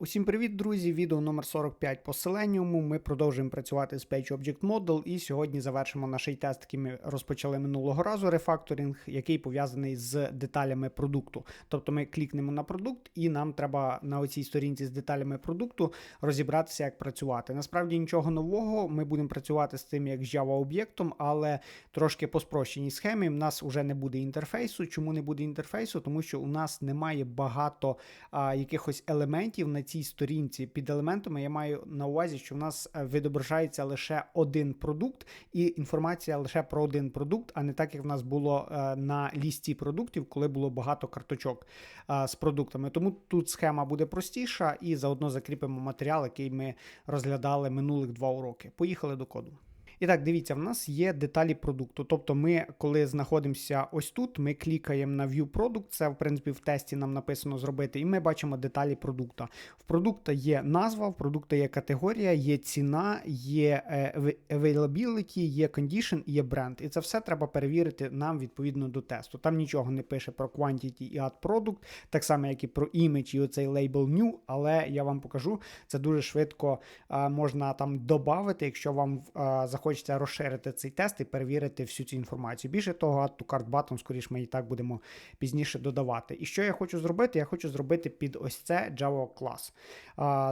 Усім привіт, друзі! Відео номер 45 по Selenium. Ми продовжуємо працювати з Page Object Model і сьогодні завершимо наш тест, який ми розпочали минулого разу рефакторинг, який пов'язаний з деталями продукту. Тобто ми клікнемо на продукт, і нам треба на оцій сторінці з деталями продукту розібратися, як працювати. Насправді нічого нового. Ми будемо працювати з тим, як з Java об'єктом, але трошки по спрощеній схемі. У нас вже не буде інтерфейсу. Чому не буде інтерфейсу? Тому що у нас немає багато а, якихось елементів на цій сторінці під елементами я маю на увазі, що в нас е, відображається лише один продукт, і інформація лише про один продукт, а не так, як в нас було е, на лісті продуктів, коли було багато карточок е, з продуктами. Тому тут схема буде простіша, і заодно закріпимо матеріал, який ми розглядали минулих два уроки. Поїхали до коду. І так, дивіться, в нас є деталі продукту. Тобто, ми, коли знаходимося ось тут, ми клікаємо на View Product, це, в принципі, в тесті нам написано зробити, і ми бачимо деталі продукта. В продукта є назва, в продукта є категорія, є ціна, є е, availability, є condition і є бренд. І це все треба перевірити нам відповідно до тесту. Там нічого не пише про quantity і add product, так само, як і про image і оцей лейбл new, але я вам покажу, це дуже швидко можна там додати, якщо вам а, захочеться розширити цей тест і перевірити всю цю інформацію. Більше того, add to cart скоріш ми і так будемо пізніше додавати. І що я хочу зробити? Я хочу зробити під ось це Java клас.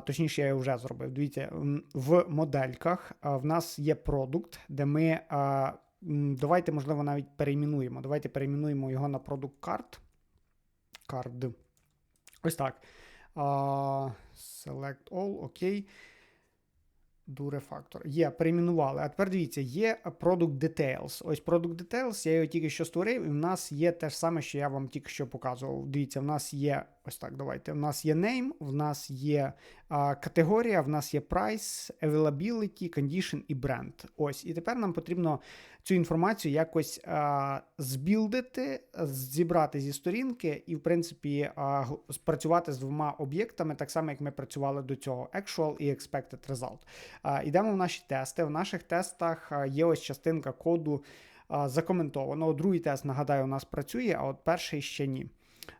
Точніше, я його вже зробив. Дивіться, в модельках в нас є продукт, де ми. Давайте, можливо, навіть перейменуємо. Давайте перейменуємо його на Product Card. Card. Ось так. Select all, окей. Do refactor. Є, перейменували. А тепер дивіться, є Product Details. Ось Product Details, я його тільки що створив, і в нас є те ж саме, що я вам тільки що показував. Дивіться, в нас є ось так. Давайте. В нас є name, в нас є а, категорія, в нас є price, availability, condition і бренд. Ось. І тепер нам потрібно цю інформацію якось а, збілдити, зібрати зі сторінки і, в принципі, а, спрацювати з двома об'єктами, так само, як ми працювали до цього: Actual і Expected Result. А, Йдемо в наші тести. В наших тестах є ось частинка коду а, закоментовано. Другий тест, нагадаю, у нас працює, а от перший ще ні.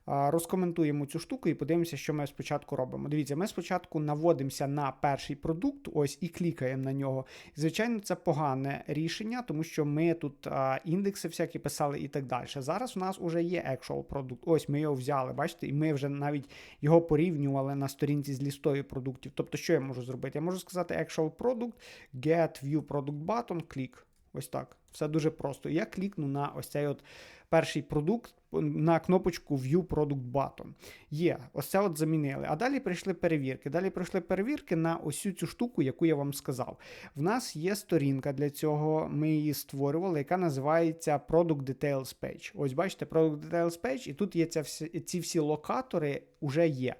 Розкоментуємо цю штуку і подивимося, що ми спочатку робимо. Дивіться, ми спочатку наводимося на перший продукт, ось і клікаємо на нього. Звичайно, це погане рішення, тому що ми тут індекси всякі писали і так далі. Зараз у нас вже є actual продукт. Ось ми його взяли, бачите, і ми вже навіть його порівнювали на сторінці з лістою продуктів. Тобто, що я можу зробити? Я можу сказати actual product, get view product button, клік. Ось так. Все дуже просто. Я клікну на ось цей от перший продукт на кнопочку View Product Button. Є, ось це от замінили. А далі прийшли перевірки. Далі прийшли перевірки на ось цю штуку, яку я вам сказав. В нас є сторінка для цього, ми її створювали, яка називається Product Details Page. Ось бачите, Product Details Page, і тут є ця всі, ці всі локатори вже є.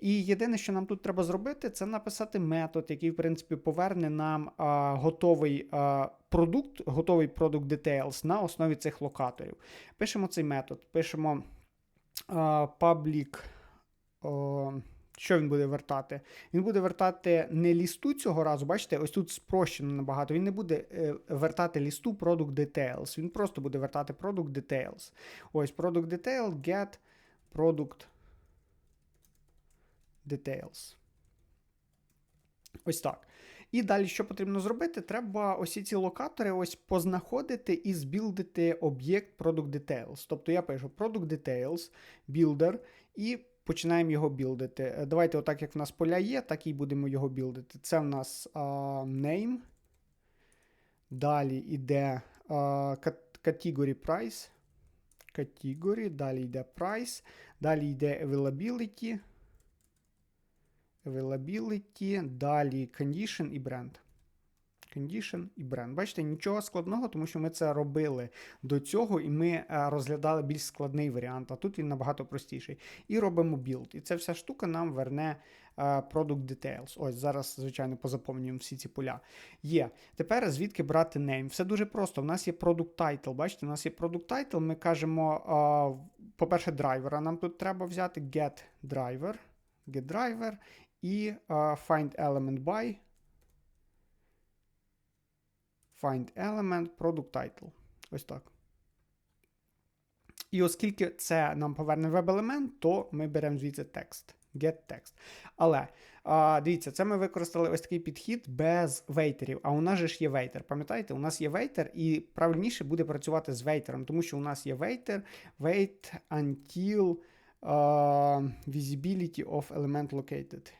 І єдине, що нам тут треба зробити, це написати метод, який, в принципі, поверне нам а, готовий а, продукт, готовий Product Details на основі цих локаторів. Пишемо цей метод, пишемо public. Що він буде вертати? Він буде вертати не лісту цього разу, бачите, ось тут спрощено набагато. Він не буде е, вертати лісту Product Details. Він просто буде вертати Product Details. Ось Product Detail, get Product Details. Ось так. І далі, що потрібно зробити? Треба ось ці локатори ось познаходити і збілдити об'єкт Product Details. Тобто я пишу Product Details, Builder, і починаємо його білдити. Давайте, отак, як в нас поля є, так і будемо його білдити. Це в нас uh, name. Далі йде uh, category price. Category, далі йде price, далі йде availability availability, далі condition і brand. Condition і бренд. Бачите, нічого складного, тому що ми це робили до цього, і ми е, розглядали більш складний варіант, а тут він набагато простіший. І робимо build. І ця вся штука нам верне е, Product Details. Ось зараз, звичайно, позаповнюємо всі ці поля. Є. Тепер звідки брати name? Все дуже просто. У нас є Product Title. Бачите, у нас є Product Title, ми кажемо, по-перше, драйвера. Нам тут треба взяти get driver. Get driver і find element by find element product title. Ось так. І оскільки це нам поверне веб-елемент, то ми беремо звідси текст. Get text. Але А, Дивіться, це ми використали ось такий підхід без вейтерів. А у нас же ж є вейтер. Пам'ятаєте, у нас є вейтер, і правильніше буде працювати з вейтером, тому що у нас є вейтер, wait until uh, visibility of element located.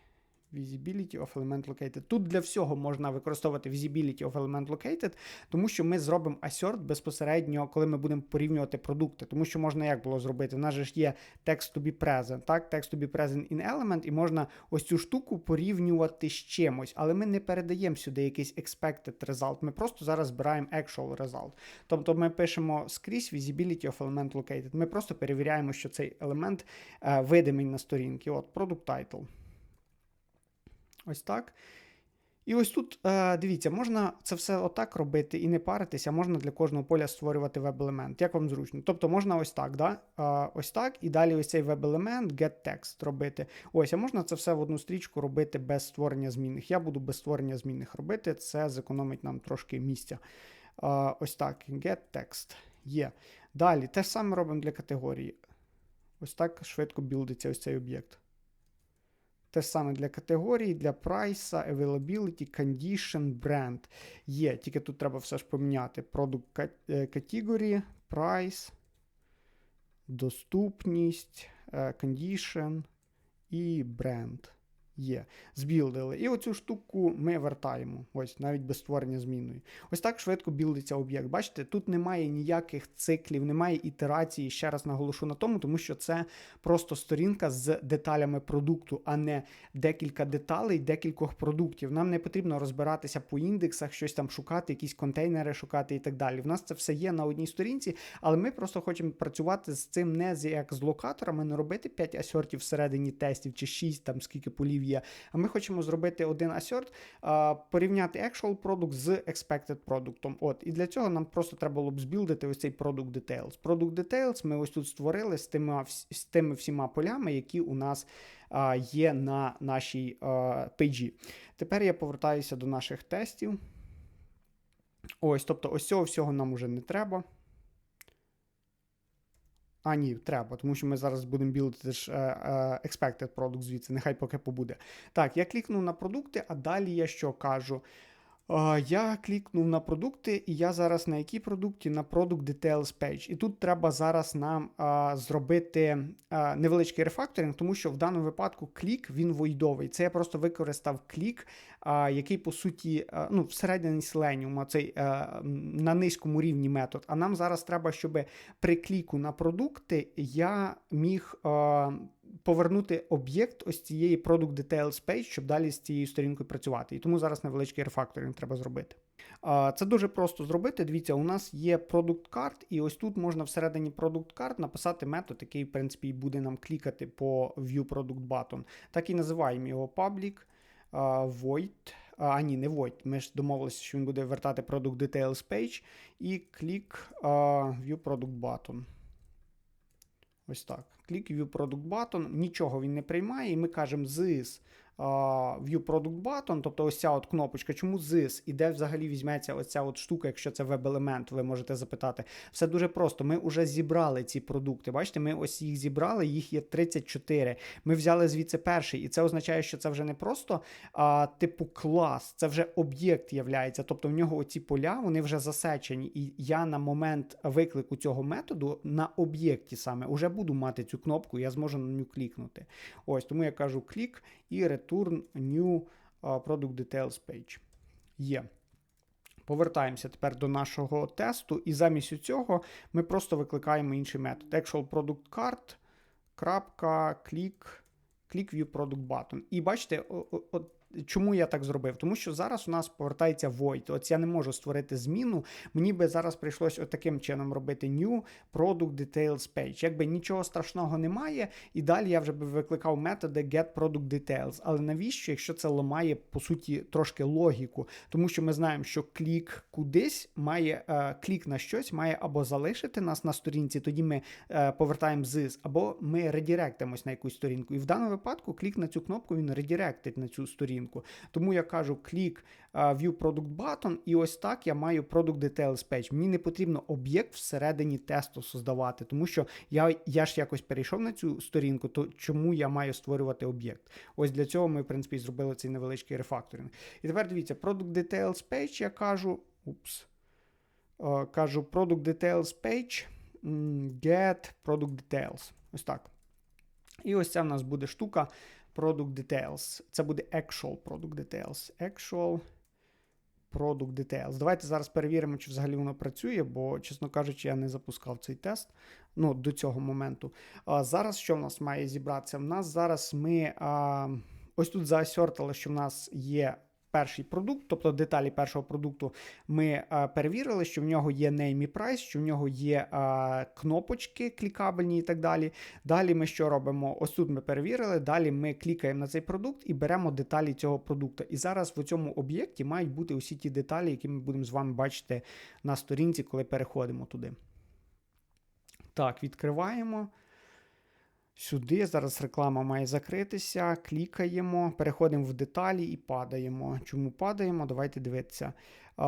Visibility of element located. Тут для всього можна використовувати visibility of element located, тому що ми зробимо assert безпосередньо, коли ми будемо порівнювати продукти. Тому що можна як було зробити? У нас же ж є text to be present, так, text to be present in element, і можна ось цю штуку порівнювати з чимось, але ми не передаємо сюди якийсь expected result. Ми просто зараз збираємо actual result. Тобто ми пишемо скрізь visibility of element located. Ми просто перевіряємо, що цей елемент е, видимий на сторінці. От, product title. Ось так. І ось тут, е, дивіться, можна це все отак робити і не паритися, можна для кожного поля створювати веб-елемент, як вам зручно. Тобто можна ось так, да? Е, ось так, і далі ось цей веб-елемент, getText робити. Ось, а можна це все в одну стрічку робити без створення змінних. Я буду без створення змінних робити, це зекономить нам трошки місця. Е, ось так, getText. Є. Далі, те ж саме робимо для категорії. Ось так швидко білдиться ось цей об'єкт. Те саме для категорії, для прайса, availability, condition, brand. Є, тільки тут треба все ж поміняти. Product category, price, доступність, condition і бренд. Є, збілдили. І оцю штуку ми вертаємо. Ось, навіть без створення зміною. Ось так швидко білдиться об'єкт. Бачите, тут немає ніяких циклів, немає ітерації. Ще раз наголошу на тому, тому що це просто сторінка з деталями продукту, а не декілька деталей, декількох продуктів. Нам не потрібно розбиратися по індексах, щось там шукати, якісь контейнери шукати і так далі. В нас це все є на одній сторінці, але ми просто хочемо працювати з цим не як з локаторами, не робити 5 асертів всередині тестів чи 6, там скільки полів є. А ми хочемо зробити один assert, порівняти actual product з expected продуктом. От, І для цього нам просто треба було б збілдити ось цей product details. Product details ми ось тут створили з тими, з тими всіма полями, які у нас є на нашій пейджі. Тепер я повертаюся до наших тестів. Ось, тобто, ось цього всього нам уже не треба. А, ні, треба, тому що ми зараз будемо білити ж е, е, expected product звідси, нехай поки побуде. Так, я клікнув на продукти, а далі я що кажу? Я клікнув на продукти, і я зараз на якій продукті? На Product Details Page. І тут треба зараз нам а, зробити а, невеличкий рефакторинг, тому що в даному випадку клік він войдовий. Це я просто використав клік, а, який, по суті, а, ну, всередині Selenium, цей а, на низькому рівні метод. А нам зараз треба, щоб при кліку на продукти я міг. А, повернути об'єкт ось цієї Product Details Page, щоб далі з цією сторінкою працювати. І тому зараз невеличкий рефакторинг треба зробити. Це дуже просто зробити. Дивіться, у нас є Product Card, і ось тут можна всередині Product Card написати метод, який, в принципі, буде нам клікати по View Product Button. Так і називаємо його Public Void. А, ні, не void. Ми ж домовилися, що він буде вертати Product Details Page і клік View Product Button. Ось так. Click View Product Button, нічого він не приймає, і ми кажемо this View Product Button, тобто ось ця от кнопочка, чому this, і де взагалі візьметься оця от штука, якщо це веб-елемент, ви можете запитати. Все дуже просто. Ми вже зібрали ці продукти. Бачите, ми ось їх зібрали, їх є 34. Ми взяли звідси перший, і це означає, що це вже не просто а, типу клас, це вже об'єкт являється. Тобто в нього оці поля вони вже засечені. І я на момент виклику цього методу на об'єкті саме вже буду мати цю кнопку, я зможу на нього клікнути. Ось тому я кажу клік і return new product details page. Є. Повертаємося тепер до нашого тесту, і замість цього ми просто викликаємо інший метод. Actual click, click view product button. І бачите, от Чому я так зробив? Тому що зараз у нас повертається void. От я не можу створити зміну. Мені би зараз прийшлося таким чином робити new product details page. Якби нічого страшного немає, і далі я вже би викликав методи get product details. Але навіщо, якщо це ламає по суті трошки логіку? Тому що ми знаємо, що клік кудись має е, клік на щось, має або залишити нас на сторінці, тоді ми е, повертаємо з, або ми редіректимось на якусь сторінку. І в даному випадку клік на цю кнопку він редіректить на цю сторінку. Сторінку. Тому я кажу клік View Product Button, і ось так я маю Product Details Page. Мені не потрібно об'єкт всередині тесту создавати, тому що я, я ж якось перейшов на цю сторінку, то чому я маю створювати об'єкт? Ось для цього ми, в принципі, зробили цей невеличкий рефакторинг. І тепер дивіться, Product Details Page, я кажу. Упс. Кажу Product Details Page. Get Product Details. Ось так. І ось ця в нас буде штука Product Details. Це буде Actual Product Details. Actual Product Details. Давайте зараз перевіримо, чи взагалі воно працює, бо, чесно кажучи, я не запускав цей тест ну, до цього моменту. А Зараз що в нас має зібратися? В нас зараз ми а, ось тут заасертили, що в нас є перший продукт, тобто деталі першого продукту, ми а, перевірили, що в нього є name і price, що в нього є а, кнопочки клікабельні і так далі. Далі ми що робимо? Ось тут ми перевірили. Далі ми клікаємо на цей продукт і беремо деталі цього продукту. І зараз в цьому об'єкті мають бути усі ті деталі, які ми будемо з вами бачити на сторінці, коли переходимо туди. Так, відкриваємо. Сюди зараз реклама має закритися. Клікаємо, переходимо в деталі і падаємо. Чому падаємо? Давайте дивитися. А,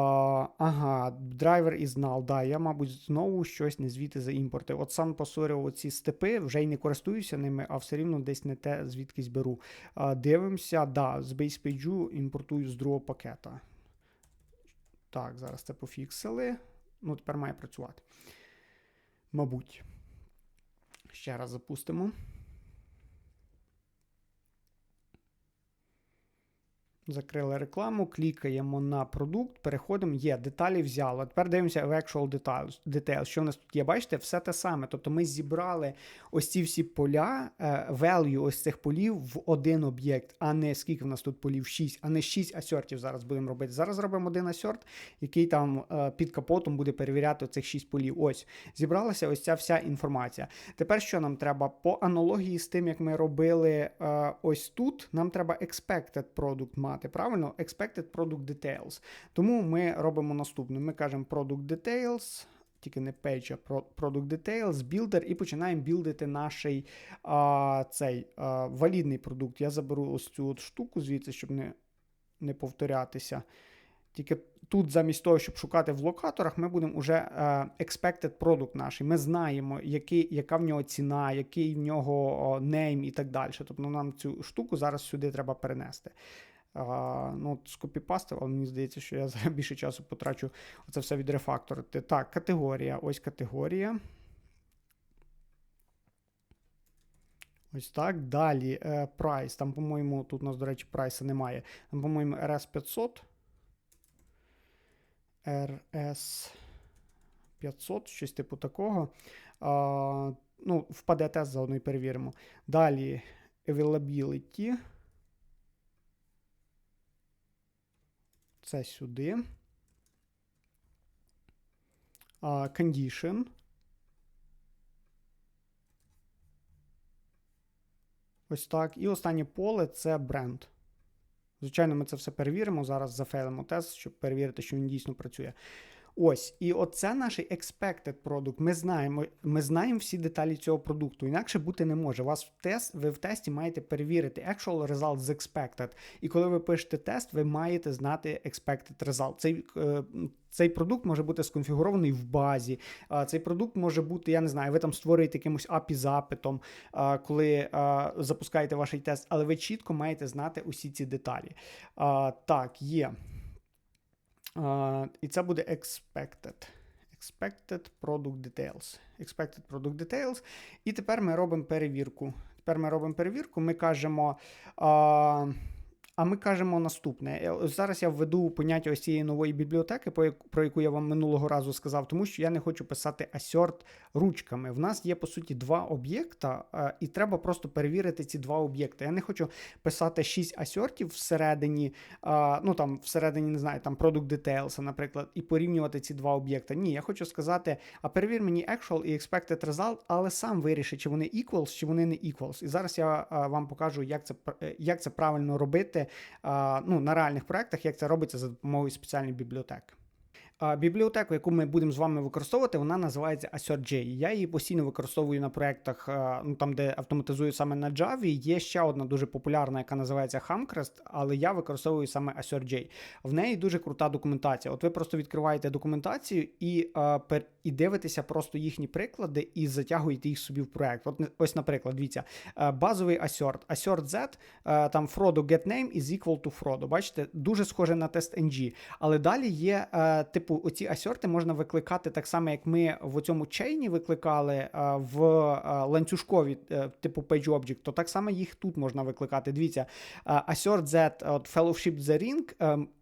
ага, драйвер із null. Да, я, мабуть, знову щось не звідти заімпортив. От сам посорив оці степи, вже й не користуюся ними, а все рівно десь не те звідкись беру. А, Дивимося, да, з BasePage імпортую з другого пакета. Так, зараз це пофіксили. Ну, тепер має працювати. Мабуть. Ще раз запустимо. Закрили рекламу, клікаємо на продукт, переходимо, є, деталі взяло. Тепер дивимося в Actual Details. details. Що в нас тут є? Бачите, все те саме. Тобто ми зібрали ось ці всі поля, value ось цих полів в один об'єкт, а не скільки в нас тут полів? 6, а не 6 асертів зараз будемо робити. Зараз робимо один асерт, який там е, під капотом буде перевіряти цих 6 полів. Ось, зібралася ось ця вся інформація. Тепер що нам треба? По аналогії з тим, як ми робили е, ось тут, нам треба expected product мати мати правильно expected product details. Тому ми робимо наступне: ми кажемо product details. Тільки не page, а Product Details, Builder, і починаємо білдити наш а, цей а, валідний продукт. Я заберу ось цю от штуку звідси, щоб не не повторятися. Тільки тут, замість того, щоб шукати в локаторах, ми будемо вже uh, expected product наш. Ми знаємо, який, яка в нього ціна, який в нього name і так далі. Тобто нам цю штуку зараз сюди треба перенести. А, ну, Скопіпастив, але мені здається, що я зараз більше часу потрачу це все відрефакторити. Так, категорія. Ось категорія. Ось так. Далі е, прайс. Там, по-моєму, тут у нас, до речі, прайса немає. Там, по-моєму, RS 500. RS 500, щось типу такого. А, ну, Впаде тест заодно і перевіримо. Далі availability. Це сюди. Condition. Ось так. І останнє поле це бренд. Звичайно, ми це все перевіримо. Зараз зафейлимо тест, щоб перевірити, що він дійсно працює. Ось, і оце наш expected продукт. Ми знаємо ми знаємо всі деталі цього продукту. Інакше бути не може. Вас в тест, ви в тесті маєте перевірити actual result з expected. І коли ви пишете тест, ви маєте знати expected result. Цей е, цей продукт може бути сконфігурований в базі. Цей продукт може бути, я не знаю, ви там створюєте якимось API запитом, коли запускаєте ваш тест, але ви чітко маєте знати усі ці деталі. Так, є. І це буде expected. Expected Product Details. Expected Product Details. І тепер ми робимо перевірку. Тепер ми робимо перевірку, ми кажемо. Uh, а ми кажемо наступне. Е, зараз я введу поняття ось цієї нової бібліотеки, про яку я вам минулого разу сказав, тому що я не хочу писати асерт ручками. В нас є, по суті, два об'єкта, е, і треба просто перевірити ці два об'єкти. Я не хочу писати шість асертів всередині, е, ну там всередині, не знаю, там Product Details, наприклад, і порівнювати ці два об'єкта. Ні, я хочу сказати, а перевір мені actual і expected result, але сам виріши, чи вони equals, чи вони не equals. І зараз я вам покажу, як це, як це правильно робити ну, на реальних проектах, як це робиться за допомогою спеціальної бібліотеки. Бібліотеку, яку ми будемо з вами використовувати, вона називається AssertJ. Я її постійно використовую на проєктах, ну там, де автоматизую саме на Java. Є ще одна дуже популярна, яка називається Hamcrest, але я використовую саме AssertJ. В неї дуже крута документація. От ви просто відкриваєте документацію і і дивитеся просто їхні приклади і затягуєте їх собі в проект. От ось, наприклад, дивіться, базовий assert, assert Z, там Frodo get name is equal to Frodo. Бачите, дуже схоже на тест NG. Але далі є, типу, оці асерти можна викликати так само, як ми в цьому чейні викликали в ланцюжкові, е, типу page object, то так само їх тут можна викликати. Дивіться, assert Z, от fellowship the ring, ем, Е,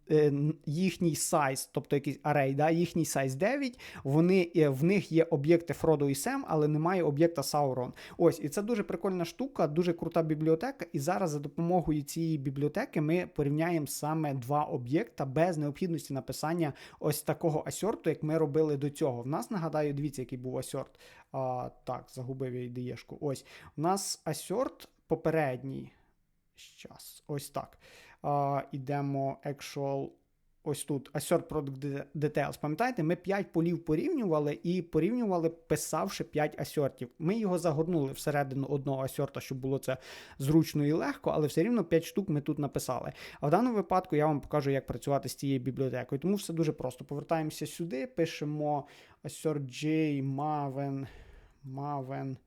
їхній сайз, тобто якийсь арей, да, їхній сайз 9, вони, е, в них є об'єкти Фродо і Сем, але немає об'єкта Саурон. Ось, і це дуже прикольна штука, дуже крута бібліотека. І зараз за допомогою цієї бібліотеки ми порівняємо саме два об'єкта без необхідності написання ось такого асьорту, як ми робили до цього. В нас, нагадаю, дивіться, який був асьорт. А, Так, загубив я ідеєшку. Ось. У нас асьорт попередній. Щас, ось так. Ідемо actual. Ось тут Assert Product Details. Пам'ятаєте, ми 5 полів порівнювали і порівнювали, писавши 5 асертів. Ми його загорнули всередину одного асерта, щоб було це зручно і легко, але все рівно 5 штук ми тут написали. А в даному випадку я вам покажу, як працювати з цією бібліотекою. Тому все дуже просто. Повертаємося сюди, пишемо assert J Maven, Maven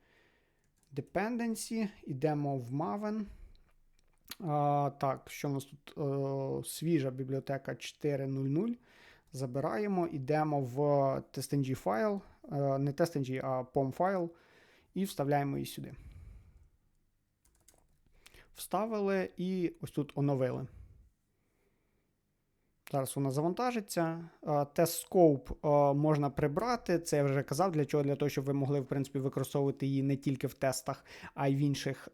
Dependency, йдемо в Maven. А, Так, що в нас тут О, свіжа бібліотека 4.0.0. Забираємо, йдемо в testng файл, е, не testng, а pom файл, і вставляємо її сюди. Вставили і ось тут оновили. Зараз вона завантажиться. Тест Scope можна прибрати. Це я вже казав, для чого? Для того, щоб ви могли в принципі, використовувати її не тільки в тестах, а й в інших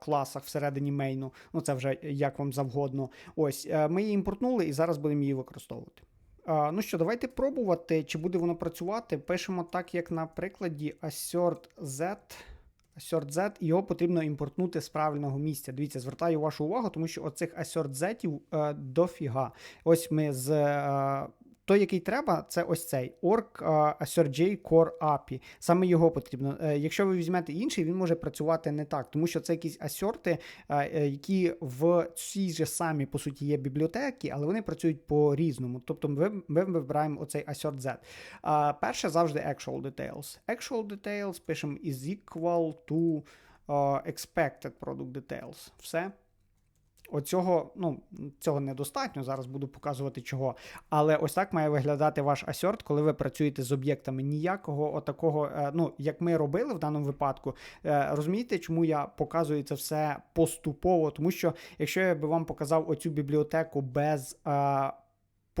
класах всередині мейну. Ну, це вже як вам завгодно. Ось, е, ми її імпортнули і зараз будемо її використовувати. Ну що, давайте пробувати, чи буде воно працювати. Пишемо так, як на прикладі assert Z. Assert Z, його потрібно імпортнути з правильного місця. Дивіться, звертаю вашу увагу, тому що оцих Assert Z е, дофіга. Ось ми з е, той, який треба, це ось цей Org SRJ Core API. Саме його потрібно. Е, якщо ви візьмете інший, він може працювати не так, тому що це якісь асерти, е, які в цій же самі, по суті, є бібліотеки, але вони працюють по-різному. Тобто ми, ми вибираємо оцей assert Z. Перше завжди actual details. Actual details пишемо is equal to expected product details. Все. Оцього, ну, цього недостатньо, зараз буду показувати чого. Але ось так має виглядати ваш асерт, коли ви працюєте з об'єктами. Ніякого отакого, е, ну, як ми робили в даному випадку. Е, розумієте, чому я показую це все поступово? Тому що, якщо я би вам показав оцю бібліотеку без е,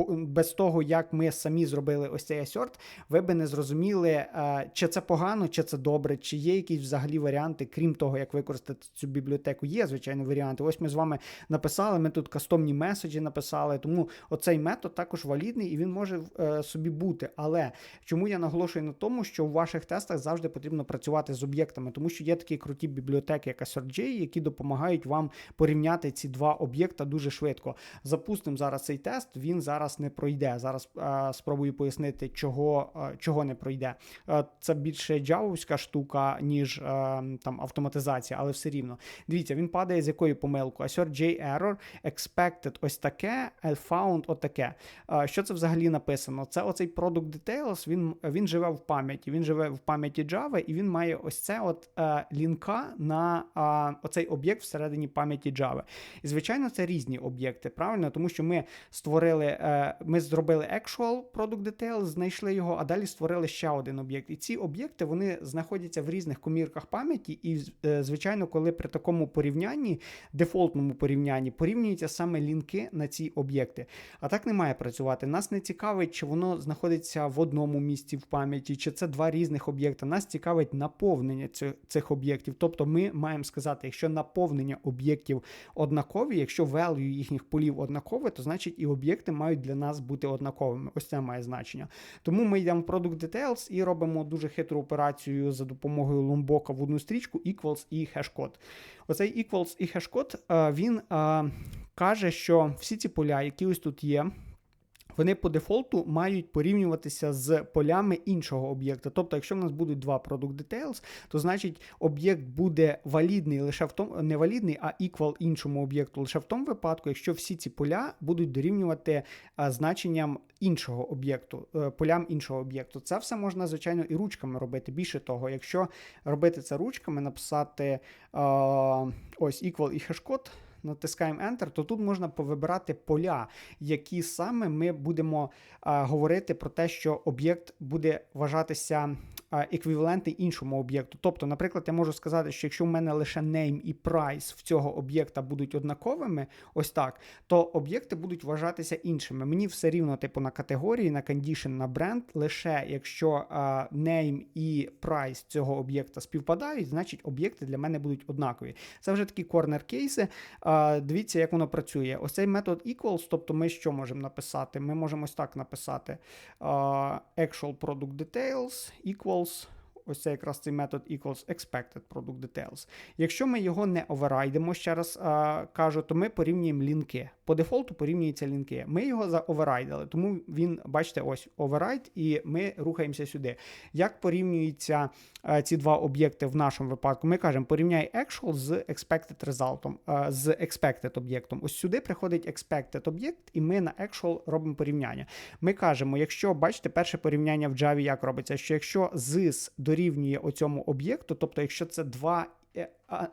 без того, як ми самі зробили ось цей асерт, ви би не зрозуміли, е, чи це погано, чи це добре, чи є якісь взагалі варіанти, крім того, як використати цю бібліотеку. Є, звичайно, варіанти. Ось ми з вами написали, ми тут кастомні меседжі написали, тому оцей метод також валідний і він може е, собі бути. Але чому я наголошую на тому, що в ваших тестах завжди потрібно працювати з об'єктами, тому що є такі круті бібліотеки, як AssertJ, які допомагають вам порівняти ці два об'єкта дуже швидко. Запустимо зараз цей тест. Він зараз зараз не пройде. Зараз а, спробую пояснити, чого а, чого не пройде. А, це більше джавовська штука, ніж а, там автоматизація, але все рівно. Дивіться, він падає з якою помилкою? Assert J error, expected ось таке, found отаке. А, що це взагалі написано? Це оцей product details, він він живе в пам'яті. Він живе в пам'яті Java, і він має ось це от а, лінка на а, оцей об'єкт всередині пам'яті Java. І звичайно, це різні об'єкти, правильно, тому що ми створили. Е, ми зробили actual product detail, знайшли його, а далі створили ще один об'єкт. І ці об'єкти вони знаходяться в різних комірках пам'яті, і, е, звичайно, коли при такому порівнянні, дефолтному порівнянні, порівнюються саме лінки на ці об'єкти. А так не має працювати. Нас не цікавить, чи воно знаходиться в одному місці в пам'яті, чи це два різних об'єкти. Нас цікавить наповнення цих об'єктів. Тобто ми маємо сказати, якщо наповнення об'єктів однакові, якщо value їхніх полів однакове, то значить і об'єкти мають для нас бути однаковими. Ось це має значення. Тому ми йдемо в Product Details і робимо дуже хитру операцію за допомогою лумбока в одну стрічку equals і хешкод. Оцей equals і хешкод він каже, що всі ці поля, які ось тут є вони по дефолту мають порівнюватися з полями іншого об'єкта. Тобто, якщо в нас будуть два product details, то значить об'єкт буде валідний лише в тому, не валідний, а equal іншому об'єкту лише в тому випадку, якщо всі ці поля будуть дорівнювати а, значенням іншого об'єкту, е, полям іншого об'єкту. Це все можна, звичайно, і ручками робити. Більше того, якщо робити це ручками, написати а, ось equal і хешкод натискаємо Enter, то тут можна повибирати поля, які саме ми будемо а, говорити про те, що об'єкт буде вважатися еквівалентний іншому об'єкту. Тобто, наприклад, я можу сказати, що якщо в мене лише name і price в цього об'єкта будуть однаковими, ось так, то об'єкти будуть вважатися іншими. Мені все рівно, типу, на категорії, на condition, на бренд, лише якщо name і price цього об'єкта співпадають, значить об'єкти для мене будуть однакові. Це вже такі корнер кейси. Дивіться, як воно працює. Ось цей метод equals, тобто ми що можемо написати? Ми можемо ось так написати: actual product details equals goals. Ось це якраз цей метод equals expected product details. Якщо ми його не оверрайдимо, ще раз а, кажу, то ми порівнюємо лінки. По дефолту порівнюються лінки. Ми його заоверрайдили, тому він, бачите, ось override, і ми рухаємося сюди. Як порівнюються а, ці два об'єкти в нашому випадку? Ми кажемо, порівняй actual з expected result, а, з expected об'єктом. Ось сюди приходить expected об'єкт, і ми на actual робимо порівняння. Ми кажемо, якщо бачите, перше порівняння в Java як робиться, що якщо this дорівнює дорівнює оцьому об'єкту, тобто, якщо це два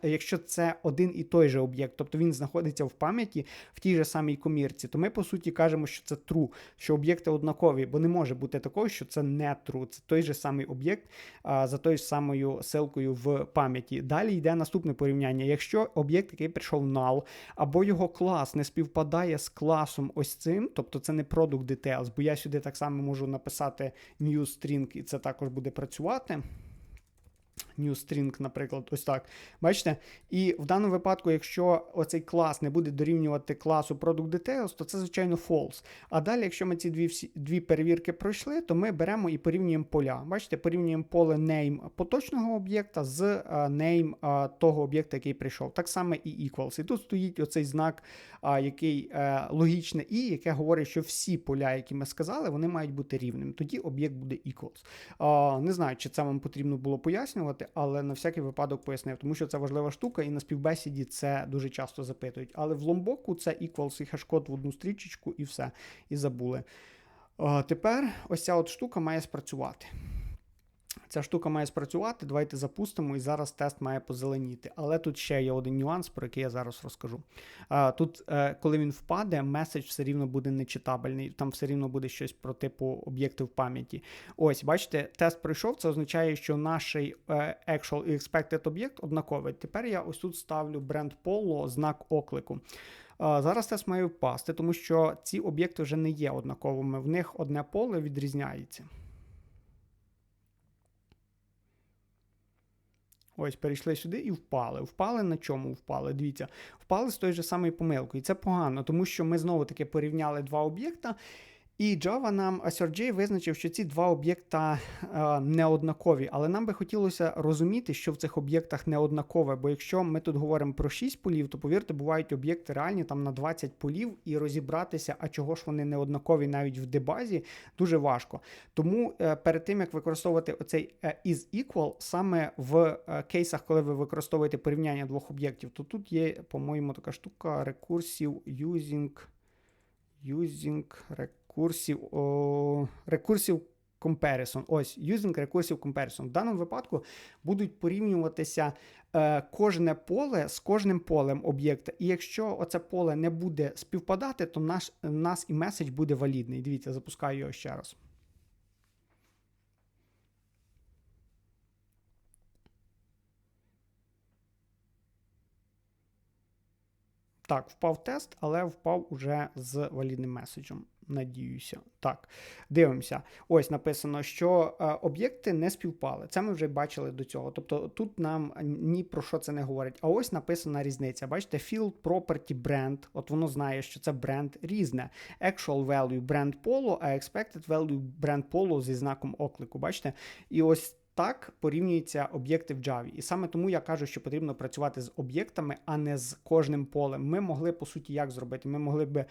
якщо це один і той же об'єкт, тобто він знаходиться в пам'яті в тій же самій комірці, то ми по суті кажемо, що це true, що об'єкти однакові, бо не може бути такого, що це не true, це той же самий об'єкт за тою самою силкою в пам'яті. Далі йде наступне порівняння. Якщо об'єкт, який прийшов null, або його клас не співпадає з класом ось цим, тобто це не product details, бо я сюди так само можу написати new string, і це також буде працювати new string, наприклад, ось так. Бачите? І в даному випадку, якщо оцей клас не буде дорівнювати класу Product Details, то це, звичайно, false. А далі, якщо ми ці дві всі, дві перевірки пройшли, то ми беремо і порівнюємо поля. Бачите, порівнюємо поле name поточного об'єкта з uh, name uh, того об'єкта, який прийшов. Так само і equals. І тут стоїть оцей знак, uh, який логічне і, яке говорить, що всі поля, які ми сказали, вони мають бути рівними. Тоді об'єкт буде equals. Не знаю, чи це вам потрібно було пояснювати запитувати, але на всякий випадок пояснив, тому що це важлива штука, і на співбесіді це дуже часто запитують. Але в ломбоку це equals і хешкод в одну стрічечку, і все, і забули. Тепер ось ця от штука має спрацювати. Ця штука має спрацювати. Давайте запустимо, і зараз тест має позеленіти. Але тут ще є один нюанс, про який я зараз розкажу. Тут, е, коли він впаде, меседж все рівно буде нечитабельний, там все рівно буде щось про типу об'єкти в пам'яті. Ось, бачите, тест пройшов. Це означає, що наш е, actual і expected об'єкт однаковий. Тепер я ось тут ставлю бренд Polo, знак оклику. Зараз тест має впасти, тому що ці об'єкти вже не є однаковими. В них одне поле відрізняється. Ось, перейшли сюди і впали. Впали на чому впали? Дивіться, впали з тої ж самої помилкою. І це погано, тому що ми знову таки порівняли два об'єкта. І Java нам AssertJ визначив, що ці два об'єкта е, неоднакові, але нам би хотілося розуміти, що в цих об'єктах неоднакове. Бо якщо ми тут говоримо про 6 полів, то повірте, бувають об'єкти реальні там на 20 полів, і розібратися, а чого ж вони неоднакові навіть в дебазі, дуже важко. Тому е, перед тим як використовувати оцей е, is equal, саме в кейсах, коли ви використовуєте порівняння двох об'єктів, то тут є, по-моєму, така штука recursive using using recursive рекурсів, рекурсів comparison. Ось, using recursive comparison. В даному випадку будуть порівнюватися е, кожне поле з кожним полем об'єкта. І якщо оце поле не буде співпадати, то наш, нас і меседж буде валідний. Дивіться, запускаю його ще раз. Так, впав тест, але впав уже з валідним меседжем. Надіюся. Так, дивимося. Ось написано, що е, об'єкти не співпали. Це ми вже бачили до цього. Тобто тут нам ні про що це не говорить. А ось написана різниця. Бачите, field property brand. От воно знає, що це бренд різне. Actual value brand polo, а expected value brand polo зі знаком оклику. Бачите? І ось Так порівнюються об'єкти в Java. І саме тому я кажу, що потрібно працювати з об'єктами, а не з кожним полем. Ми могли, по суті, як зробити? Ми могли б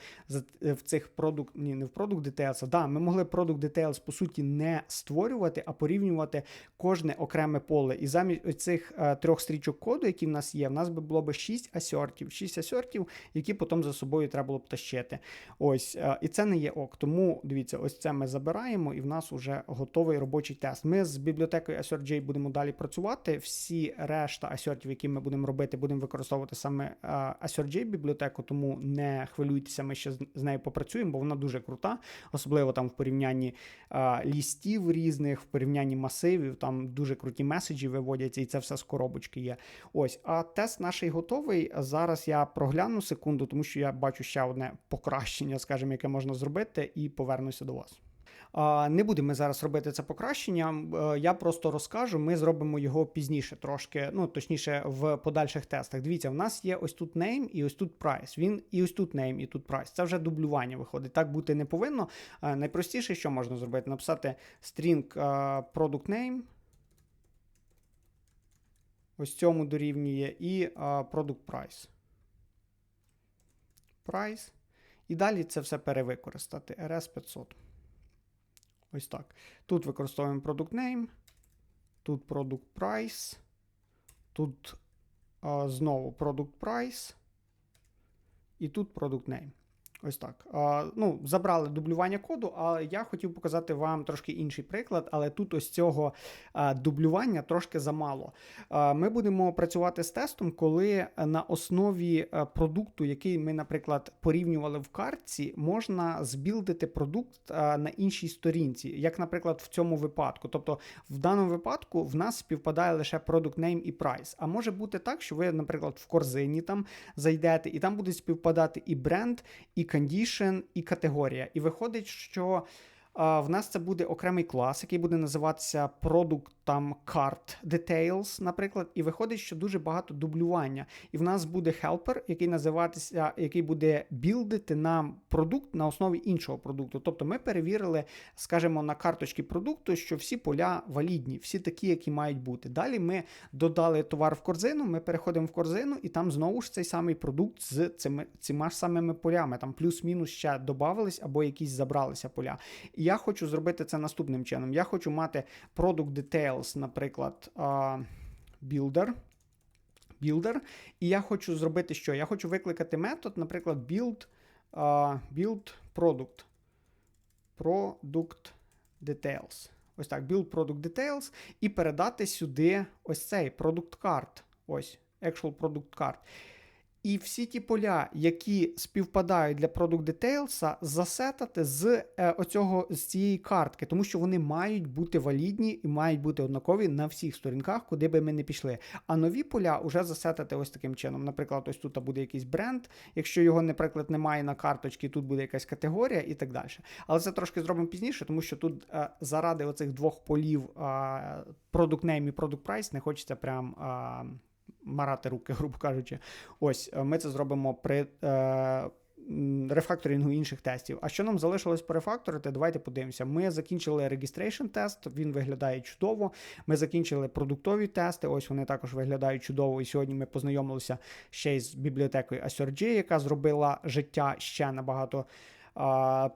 в цих продукт, ні, не в продукт details, а да, ми могли продукт details, по суті, не створювати, а порівнювати кожне окреме поле. І замість цих е, трьох стрічок коду, які в нас є, в нас би було б 6 асертів, 6 асертів, які потім за собою треба було б тащити. Ось, е, і це не є ок. Тому дивіться, ось це ми забираємо, і в нас вже готовий робочий тест. Ми з бібліотекою AssertJ будемо далі працювати. Всі решта асертів, які ми будемо робити, будемо використовувати саме е, AssertJ бібліотеку, тому не хвилюйтеся, ми ще з нею попрацюємо, бо вона дуже крута, особливо там в порівнянні лістів різних, в порівнянні масивів. Там дуже круті меседжі виводяться, і це все з коробочки є. Ось, а тест наш готовий. Зараз я прогляну секунду, тому що я бачу ще одне покращення, скажімо, яке можна зробити, і повернуся до вас. Не будемо зараз робити це покращення. Е, я просто розкажу. Ми зробимо його пізніше, трошки, ну точніше, в подальших тестах. Дивіться, в нас є ось тут name і ось тут price. Він і ось тут name, і тут price. Це вже дублювання виходить. Так бути не повинно. Е, найпростіше, що можна зробити, написати string е, product name. Ось цьому дорівнює і product price. Price. І далі це все перевикористати. RS 500. Ось так. Тут використовуємо product name, тут product price, тут а, знову product price, і тут product name. Ось так. А, ну, Забрали дублювання коду, але я хотів показати вам трошки інший приклад, але тут ось цього а, дублювання трошки замало. А, ми будемо працювати з тестом, коли на основі продукту, який ми, наприклад, порівнювали в картці, можна збілдити продукт а, на іншій сторінці, як, наприклад, в цьому випадку. Тобто, в даному випадку в нас співпадає лише product name і price. А може бути так, що ви, наприклад, в корзині там зайдете, і там будуть співпадати і бренд, і condition і категорія. І виходить, що в нас це буде окремий клас, який буде називатися Product там Card Details, наприклад, і виходить, що дуже багато дублювання. І в нас буде helper, який називатися, який буде білдити нам продукт на основі іншого продукту. Тобто ми перевірили, скажімо, на карточці продукту, що всі поля валідні, всі такі, які мають бути. Далі ми додали товар в корзину, ми переходимо в корзину, і там знову ж цей самий продукт з цими цими самими полями. Там плюс-мінус ще додавались або якісь забралися поля. Я хочу зробити це наступним чином. Я хочу мати product details, наприклад, builder. Builder. І я хочу зробити що? Я хочу викликати метод, наприклад, build build product. Product details. Ось так, build product details, і передати сюди ось цей product card. Ось, actual product card. І всі ті поля, які співпадають для Product Details, засетати з е, оцього, з цієї картки, тому що вони мають бути валідні і мають бути однакові на всіх сторінках, куди би ми не пішли. А нові поля вже засетати ось таким чином. Наприклад, ось тут буде якийсь бренд. Якщо його, наприклад, немає на карточці, тут буде якась категорія і так далі. Але це трошки зробимо пізніше, тому що тут е, заради оцих двох полів е, Product Name і Product Price не хочеться прям. Марати руки, грубо кажучи. Ось е, ми це зробимо при. Е, Рефакторингу інших тестів. А що нам залишилось перефакторити? Давайте подивимося. Ми закінчили registration тест, він виглядає чудово. Ми закінчили продуктові тести. Ось вони також виглядають чудово. І сьогодні ми познайомилися ще й з бібліотекою AssertJ, яка зробила життя ще набагато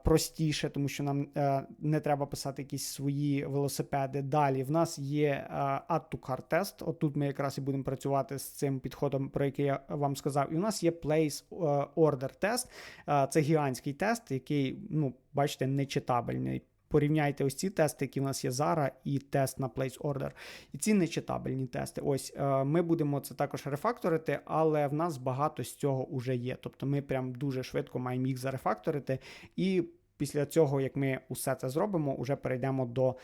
простіше, тому що нам е, не треба писати якісь свої велосипеди. Далі в нас є е, Add to Cart тест. Отут ми якраз і будемо працювати з цим підходом, про який я вам сказав. І у нас є place е, order тест. Це гігантський тест, який, ну, бачите, нечитабельний. Порівняйте ось ці тести, які в нас є зараз, і тест на Place Order. І ці нечитабельні тести. Ось е, ми будемо це також рефакторити, але в нас багато з цього вже є. Тобто ми прям дуже швидко маємо їх зарефакторити. І після цього, як ми усе це зробимо, вже перейдемо до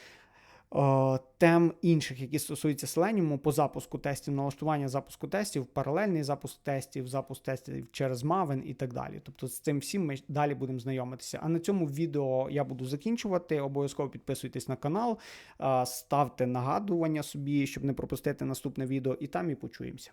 тем інших, які стосуються Selenium, по запуску тестів, налаштування запуску тестів, паралельний запуск тестів, запуск тестів через Maven і так далі. Тобто з цим всім ми далі будемо знайомитися. А на цьому відео я буду закінчувати. Обов'язково підписуйтесь на канал, е, ставте нагадування собі, щоб не пропустити наступне відео, і там і почуємося.